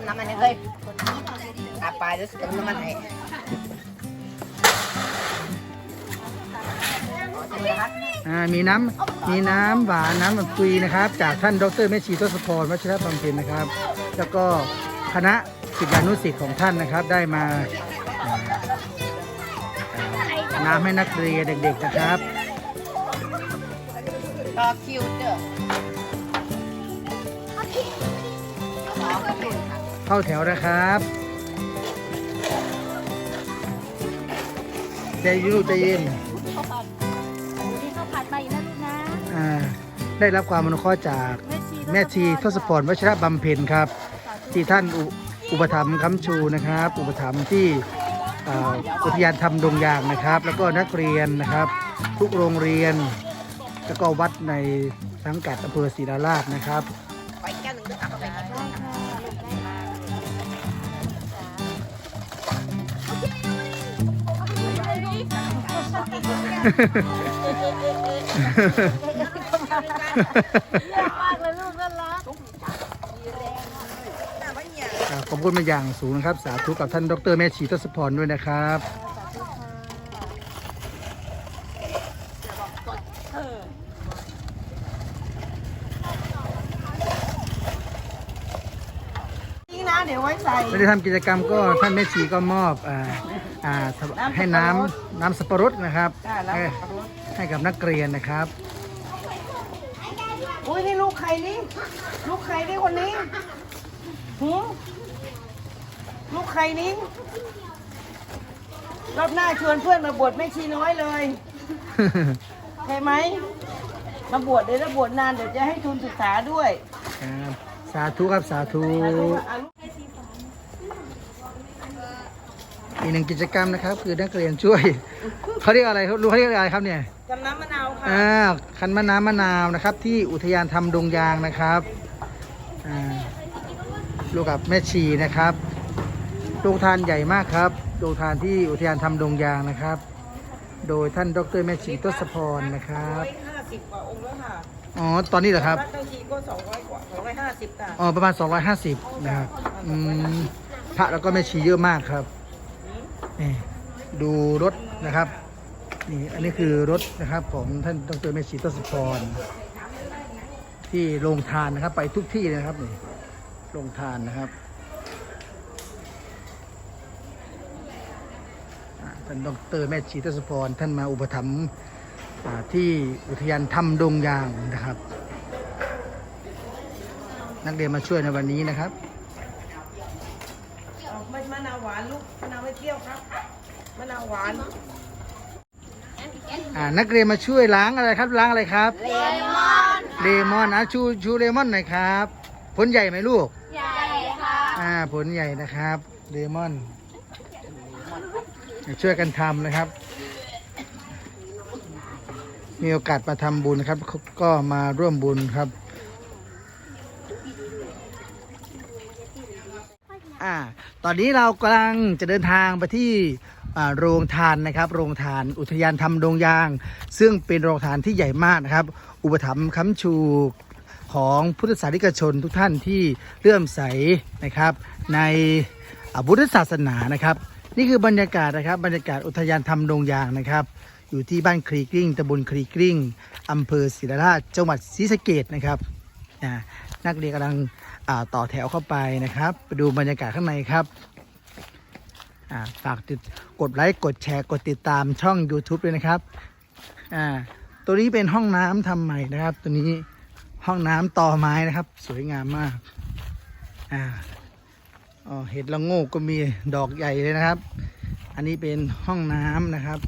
มน้ำมันให้เฮ้ยอาปลาจะเติมน้ำมันให้มครับอ่ามีน้ำมีน้ำหวานน้ำแบบฟรีนะครับ จากท่านดรแม่ชีทศพรวัชรบำเพ็ญนะครับ แล้วก็คณะศิษยานุศิษย์ของท่านนะครับ ได้มาน้ำให้นักเรียนเด็กๆนะครับรอคิวเด้อ เข้าแถวนะครับใจเย็นลูกใจเย็นข้าวผัดนี่ข้าวผัดมาอีกนะลูกนะอ่าได้รับความอนุเคราะห์จากแม่ชีแม่ชีทศพรวัชรบำเพ็ญครับ ที่ท่านอุอุปถัมภ์คำชูนะครับ อุปถัมภ์ที่อ่าอุทยานธรรมดงยางนะครับ แล้วก็นักเรียนนะครับ ทุกโรงเรียน แล้วก็วัดในสังกัดอำเภอศรีราชาชนะครับ มากเลยลูกน่ารักอ่าขอบคุณมาอย่างสูงนะครับ สาธุกับท่านดรแม่ชีทศพรด้วยนะครับนี่นะเดี๋ยวไว้ใส่ ไม่ได้ทำกิจกรรมก็ท่านแม่ชีก็มอบอ่า อ่าให้น้ำน้ำสับปะรดนะครับได้แล้วให้ให้กับนักเรียนนะครับ อุ้ยนี่ลูกใครนี่ลูกใครนี่คนนี้หืมลูกใครนี่รอบหน้าชวนเพื่อนมาบวชแม่ชีน้อยเลยใช่ไหมมาบวชเดี๋ยวถ้าบวชนานเดี๋ยวจะให้ทุนศึกษาด้วย ครับ สาธุครับสาธุ อะลูกอี กหนึ่งกิจกรรมนะครับ คือนักเรียนช่วยเขาเรียกอะไรครับรู้เขาเรียกอะไรครับเนี่ยจำน้ำมะนาวค่ะอ่าคันมะน้ำมะนาวนะครับ ที่อุทยานธรรมดงยางนะครับอ่าลูกกับแม่ชีนะครับโรงทานใหญ่มากครับโรงทานที่อุทยานธรรมดงยางนะครับ โดยท่านดรแม่ชีทศพรนะครับร้อยห้าสิบกว่าองค์แล้วค่ะอ๋อตอนนี้เหรอครับวัดบางทีก็สองร้อยกว่าสองร้อยห้าสิบค่ะอ๋อประมาณ250นะครับอืมพระแล้วก็แม่ชีเยอะมากครับ นี่ดูรถนะครับนี่อันนี้คือรถนะครับของท่านดรแม่ชีทศพรที่โรงทานนะครับ ไปทุกที่นะครับนี่โรงทานนะครับอ่าท่านดรแม่ชีทศพรท่านมาอุปถัมภ์ที่อุทยานถ้ำดงยางนะครับ นักเรียนมาช่วยในวันนี้นะครับมะนาวหวานลูกมะนาว เปรี้ยวครับมะนาวหวานอ่านักเรียนมาช่วยล้างอะไรครับล้างอะไรครับเลมอนเลมอนอะชูชูเลมอนหน่อยครับผลใหญ่ไหมลูกใหญ่ค่ะอ่าผลใหญ่นะครับเลมอนช่วยกันทำนะครับ มีโอกาสมาทำบุญนะครับ ก็มาร่วมบุญครับ อ่า ตอนนี้เรากำลังจะเดินทางไปที่โรงทานนะครับ โรงทานอุทยานธรรมดงยาง ซึ่งเป็นโรงทานที่ใหญ่มากนะครับ อุปถัมภ์ค้ำชูของพุทธศาสนิกชนทุกท่านที่เลื่อมใสนะครับ ในพุทธศาสนานะครับ นี่คือบรรยากาศนะครับ บรรยากาศอุทยานธรรมดงยางนะครับ อยู่ที่บ้านครีกริ้งตำบลครีกริ้งอำเภอศรีราชจังหวัดศรีสะเกดนะครับ นักเรียนกำลังต่อแถวเข้าไปนะครับ ไปดูบรรยากาศข้างในครับฝากติดกดไลค์กดแชร์กดติดตามช่อง YouTube ด้วยนะครับตัวนี้เป็นห้องน้ำทำใหม่นะครับ ตัวนี้ห้องน้ำต่อไม้นะครับ สวยงามมากเห็ดละโงกก็มีดอกใหญ่เลยนะครับ อันนี้เป็นห้องน้ำนะครับ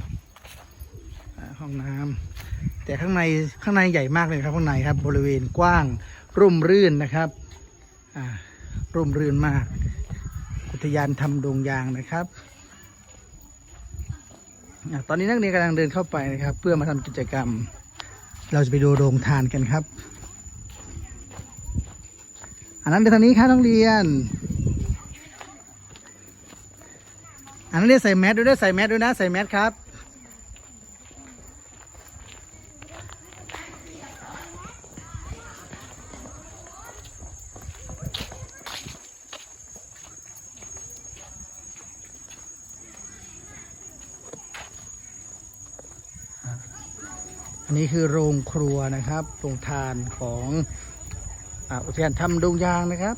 ห้องน้ำแต่ข้างในข้างในใหญ่มากเลยครับข้างในครับบริเวณกว้าง ร่มรื่นนะครับร่มรื่นมาก อุทยานทำดงยางนะครับอตอนนี้นักเรียนกำลังเดินเข้าไปนะครับ เพื่อมาทำกิจกรรม เราจะไปดูโรงทานกันครับ อันนั้นเป็นทางนี้ครับนักเรียน อันนั้นเรียกใส่แมสด้วยใส่แมสด้วยนะใส่แมสครับ อันนี้คือโรงครัวนะครับ โรงทานของอุทยานถ้ำดงยางนะครับ